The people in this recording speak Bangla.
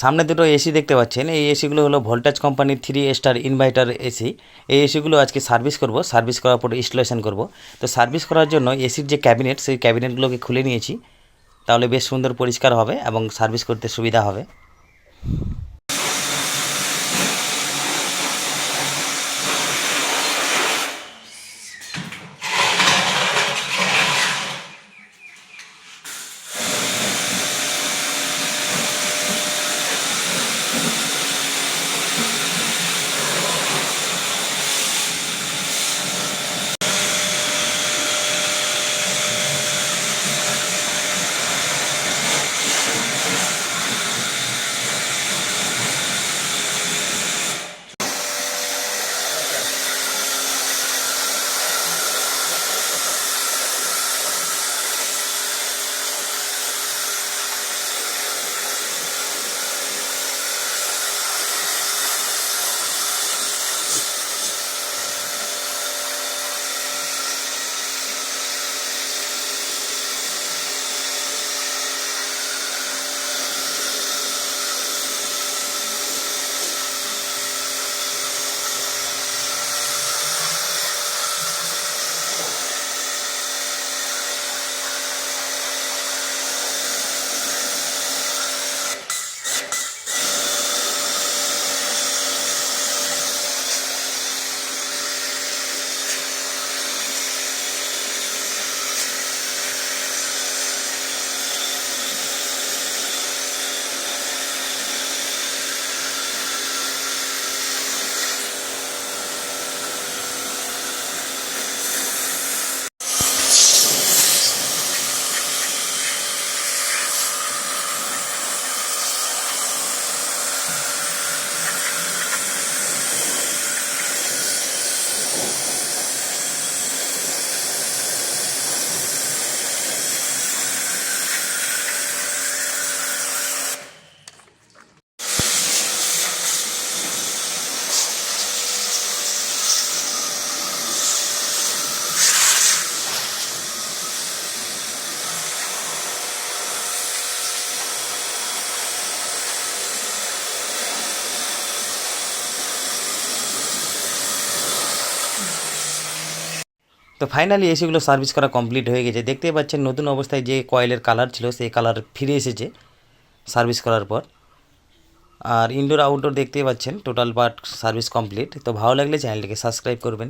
সামনে দুটো এসি দেখতে পাচ্ছেন। এই এসিগুলো হলো ভোল্টেজ কোম্পানির থ্রি স্টার ইনভার্টার এসি এই এসিগুলো আজকে সার্ভিস করব। সার্ভিস করার পর ইনস্টলেশন করব। তো সার্ভিস করার জন্য এসির যে ক্যাবিনেট সেই ক্যাবিনেটগুলোকে খুলে নিয়েছি। তাহলে বেশ সুন্দর পরিষ্কার হবে এবং সার্ভিস করতে সুবিধা হবে। তো ফাইনালি এসিগুলো সার্ভিস করা কমপ্লিট হয়ে গেছে। দেখতে পাচ্ছেন নতুন অবস্থায় যে কয়েলের কালার ছিল, সেই কালার ফিরে এসেছে সার্ভিস করার পর। আর ইনডোর আউটডোর দেখতে পাচ্ছেন টোটাল পার্ট সার্ভিস কমপ্লিট তো ভালো লাগলে চ্যানেলটিকে সাবস্ক্রাইব করবেন।